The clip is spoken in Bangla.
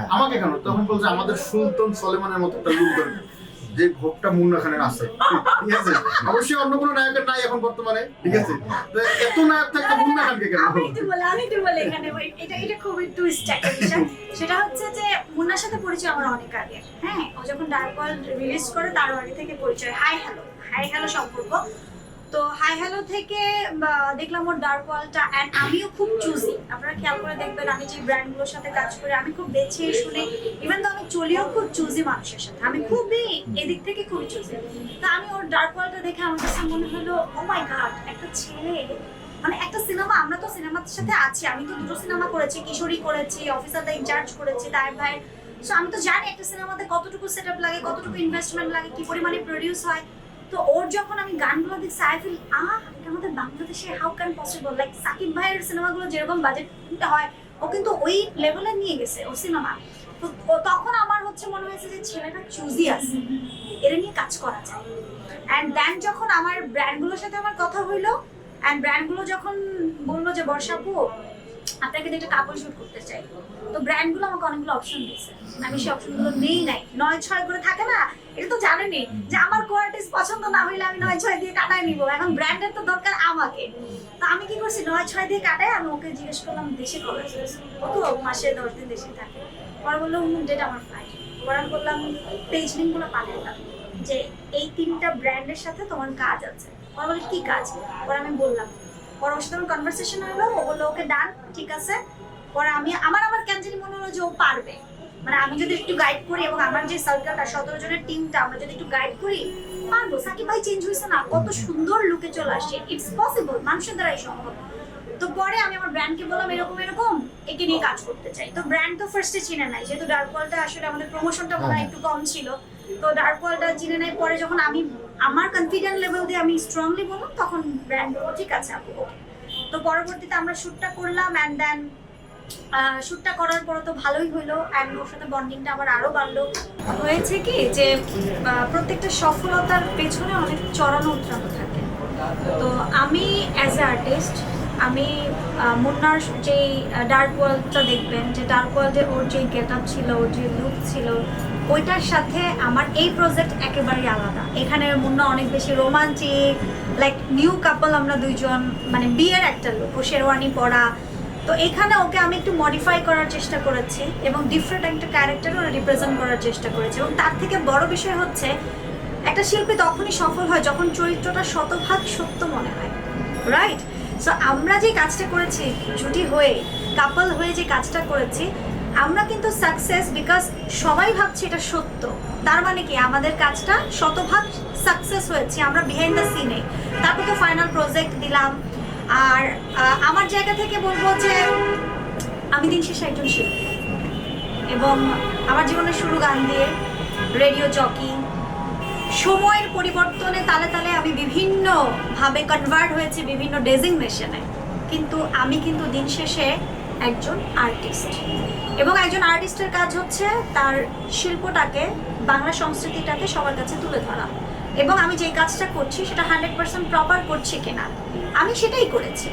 হ্যাঁ। আমাকে কেন? তখন বলছে আমাদের সুলতান সলেমানের মতো একটা লুক দরকার। যে ভোগটা মুন্না খানের আছে। ঠিক আছে? অবশ্যই অন্য কোনো নায়কের নাই এখন বর্তমানে। ঠিক আছে? তো এত নায়ক থাকতে মুন্না খানকে কেন? আমি একটু বলে আমি একটু বলে এখানে এটা এটা খুবই টুইস্ট একটা বিষয়। সেটা হচ্ছে যে মুন্নার সাথে পরিচয় আমার অনেক আগে। হ্যাঁ? ও যখন ডার্ক রিলিজ করে তার আগে থেকে পরিচয়। হাই হ্যালো হাই হ্যালো সম্পর্ক। তো হাই হ্যালো থেকে দেখলাম ওর ডার্ক ওয়ার্ল্ডটা অ্যান্ড আমিও খুব চুজি আপনারা খেয়াল করে দেখবেন আমি যে ব্র্যান্ডগুলোর সাথে কাজ করি, আমি খুব বেছে শুনে ইভেন তো আমি চলিও খুব চুজি মানুষের সাথে, আমি খুবই এদিক থেকে খুব চুজি তো আমি ওর ডার্ক ওয়ার্ল্ডটা দেখে আমার কাছে মনে হলো ও মাই গড একটা ছেলে মানে একটা সিনেমা আমরা তো সিনেমার সাথে আছি, আমি তো দুটো সিনেমা করেছি, কিশোরী করেছি অফিসার দ্য ইনচার্জ করেছি তাই ভাই সো আমি তো জানি একটা সিনেমাতে কতটুকু সেট লাগে, কতটুকু ইনভেস্টমেন্ট লাগে, কি পরিমাণে প্রডিউস হয়। তো ওর যখন আমি গানগুলো দেখছি আই ফিল আহ, এটা আমাদের বাংলাদেশে how can possible like Sakib ভাইয়ের সিনেমাগুলো যেরকম বাজেট হয়, ও কিন্তু ওই লেভেলে নিয়ে গেছে, ও সিনেমা। তো তখন আমার হচ্ছে মনে হয়েছে যে ছেলেটা চুজি আছে, এর নিয়ে কাজ করা যায়। অ্যান্ড দেন যখন আমার ব্র্যান্ডগুলোর সাথে আমার কথা হইল অ্যান্ড ব্র্যান্ডগুলো যখন বলল যে বর্ষাপু আপনাকে একটা কাপড় শুট করতে চাই। তো ব্র্যান্ডগুলো আমাকে অনেকগুলো অপশন দিয়েছে। আমি সেই অপশনগুলো নেই নাই। নয় ছয় করে থাকে না, এটা তো জানেনই যে আমার কোয়ালিটিস পছন্দ না হইলে আমি নয় ছয় দিয়ে কাটাই নিব। এখন ব্র্যান্ডের তো দরকার আমাকে। তো আমি কি করছি নয় ছয় দিয়ে কাটাই আমি ওকে জিজ্ঞেস করলাম, দেশে কবে আসছিস? ও তো মাসে দশ দিন দেশে থাকে। পরে বলল ডেট আমার ফ্লাইট পরে বললাম পেজ লিঙ্কগুলো পাঠালাম যে এই তিনটা ব্র্যান্ডের সাথে তোমার কাজ আছে। পরে বলে, কি কাজ? পরে আমি বললাম পরে ওর সাথে আমার কনভারসেশন হলো ও বলল ওকে ডান ঠিক আছে। পরে আমি আমার আবার কেন জানি মনে হলো যে ও পারবে। মানে আমি যদি একটু গাইড করি এবং আমার যে সার্কেলটা সতেরো জনের টিমটা আমরা যদি একটু গাইড করি পারব। সাকিব ভাই চেঞ্জ হয়েছে না? কত সুন্দর লুকে চলে আসছে। ইটস পসিবল মানুষের দ্বারাই সম্ভব। তো পরে আমি আমার ব্র্যান্ডকে বললাম এরকম এরকম একে নিয়ে কাজ করতে চাই। তো ব্র্যান্ড তো ফার্স্টে চিনে নাই যেহেতু ডার্ক ওয়ালটা আসলে আমাদের প্রমোশনটা মনে হয় একটু কম ছিল। তো ডার্ক ওয়ালটা চিনে নাই। পরে যখন আমি আমার কনফিডেন্ট লেভেল দিয়ে আমি স্ট্রংলি বললাম তখন ব্র্যান্ড বলল ঠিক আছে আপু। তো পরবর্তীতে আমরা শ্যুটটা করলাম অ্যান্ড দেন শ্যুটটা করার পরে তো ভালোই হলো অ্যান্ড ওর সাথে বন্ডিংটা আবার আরও বাড়লো। হয়েছে কি যে প্রত্যেকটা সফলতার পেছনে অনেক চড়ানো উত্তরানো থাকে। তো আমি অ্যাজ এ আর্টিস্ট আমি মুন্নার যেই ডার্ক ওয়ার্ল্ডটা দেখবেন, যে ডার্ক ওয়ার্ল্ডে ওর যে গেট আপ ছিল, ওর যে লুক ছিল ওইটার সাথে আমার এই প্রজেক্ট একেবারেই আলাদা। এখানে মুন্না অনেক বেশি রোমান্টিক লাইক নিউ কাপল আমরা দুইজন মানে বিয়ের একটা লোক ও শেরওয়ানি পরা। তো এখানে ওকে আমি একটু মডিফাই করার চেষ্টা করেছি এবং ডিফারেন্ট একটা ক্যারেক্টার ওরা রিপ্রেজেন্ট করার চেষ্টা করেছি। এবং তার থেকে বড় বিষয় হচ্ছে, একটা শিল্পী তখনই সফল হয় যখন চরিত্রটা শতভাগ সত্য মনে হয় রাইট সো আমরা যে কাজটা করেছি, জুটি হয়ে কাপল হয়ে যে কাজটা করেছি আমরা কিন্তু সাকসেস বিকজ সবাই ভাবছে এটা সত্য। তার মানে কি? আমাদের কাজটা শতভাগ সাকসেস হয়েছে, আমরা বিহাইন্ড দ্য সিনে তারপর তো ফাইনাল প্রজেক্ট দিলাম। আর আমার জায়গা থেকে বলব যে আমি দিন শেষে একজন শিল্পী। এবং আমার জীবনের শুরু গান দিয়ে রেডিও জকি সময়ের পরিবর্তনে তালে তালে আমি বিভিন্ন ভাবে কনভার্ট হয়েছি বিভিন্ন ডেজিগনেশনে কিন্তু আমি কিন্তু দিন শেষে একজন আর্টিস্ট এবং একজন আর্টিস্টের কাজ হচ্ছে তার শিল্পটাকে, বাংলা সংস্কৃতিটাকে সবার কাছে তুলে ধরা। এবং আমি যে কাজটা করছি সেটা হান্ড্রেড পার্সেন্ট প্রপার করছি কিনা, আমি সেটাই করেছি।